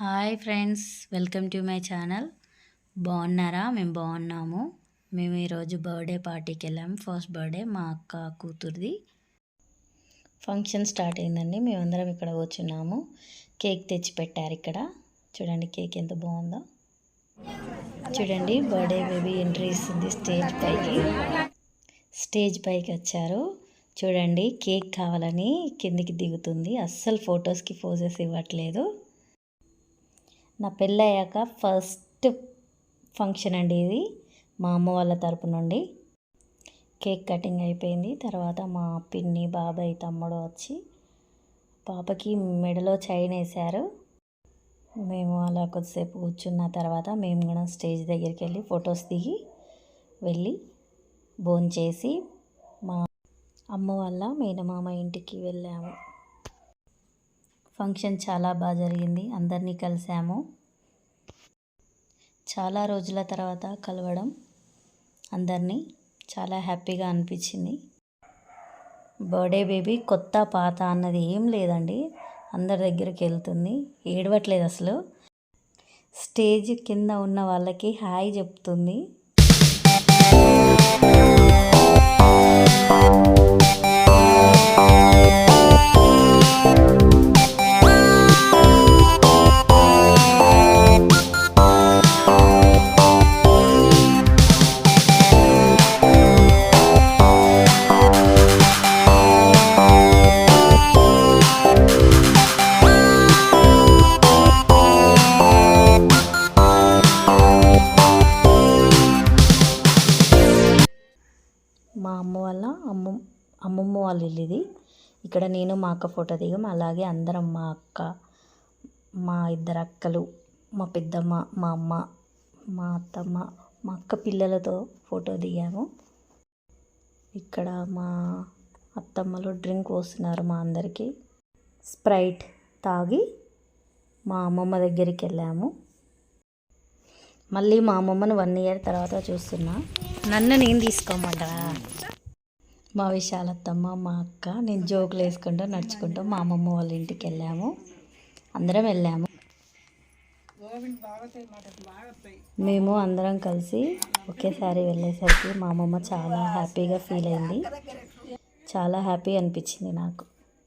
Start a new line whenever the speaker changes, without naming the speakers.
Hi friends welcome to my channel. బాగున్నారా? మేము బాగున్నాము. మేము ఈరోజు బర్త్డే పార్టీకి వెళ్ళాము ఫస్ట్ బర్త్డే మా అక్క కూతురుది. ఫంక్షన్ స్టార్ట్ అయిందండి. మేమందరం ఇక్కడ కూర్చున్నాము. కేక్ తెచ్చి పెట్టారు ఇక్కడ. చూడండి కేక్ ఎంత బాగుందో. చూడండి బర్త్డే బేబీ ఎంట్రీ ఇస్తుంది స్టేజ్ పైకి. స్టేజ్ పైకి వచ్చారు. చూడండి కేక్ కావాలని కిందికి దిగుతుంది. అస్సలు ఫొటోస్కి పోజెస్ ఇవ్వట్లేదు. నా పెళ్ళయ్యాక ఫస్ట్ ఫంక్షన్ అండి ఇది మా అమ్మ వాళ్ళ తరపు నుండి. కేక్ కటింగ్ అయిపోయింది తర్వాత మా పిన్ని బాబాయ్ తమ్ముడు వచ్చి పాపకి మెడలో చైన్ వేశారు. మేము అలా కొద్దిసేపు కూర్చున్న తర్వాత మేము కూడా స్టేజ్ దగ్గరికి వెళ్ళి ఫొటోస్ దిగి వెళ్ళి భోంచేసి మా అమ్మ వాళ్ళ మేనమామ ఇంటికి వెళ్ళాము. ఫంక్షన్ చాలా బాగా జరిగింది. అందరినీ కలిసాము చాలా రోజుల తర్వాత కలవడం అందరినీ చాలా హ్యాపీగా అనిపించింది. బర్త్డే బేబీ కొత్త పాత అన్నది ఏం లేదండి. అందరి దగ్గరికి వెళ్తుంది. ఏడవట్లేదు అసలు. స్టేజ్ కింద ఉన్న వాళ్ళకి హాయ్ చెప్తుంది. మా అమ్మ వాళ్ళ అమ్మ అమ్మమ్మ వాళ్ళ ఇల్లు ఇది. ఇక్కడ నేను మా అక్క ఫోటో దిగాం. అలాగే అందరం మా అక్క మా ఇద్దరు అక్కలు మా పెద్దమ్మ మా అమ్మ మా అత్తమ్మ మా అక్క పిల్లలతో ఫోటో దిగాము. ఇక్కడ మా అత్తమ్మలు డ్రింక్ పోస్తున్నారు మా అందరికీ. స్ప్రైట్ తాగి మా అమ్మమ్మ దగ్గరికి వెళ్ళాము. మళ్ళీ మా అమ్మమ్మను వన్ ఇయర్ తర్వాత చూస్తున్నా. నన్ను నేను తీసుకోమంటారా మా విశాలత్తమ్మ మా అక్క నేను జోకులు వేసుకుంటూ నడుచుకుంటూ మా అమ్మమ్మ వాళ్ళ ఇంటికి వెళ్ళాము. అందరం వెళ్ళాము. మేము అందరం కలిసి ఒకేసారి వెళ్ళేసరికి మా అమ్మమ్మ చాలా హ్యాపీగా ఫీల్ అయింది. చాలా హ్యాపీ అనిపించింది నాకు.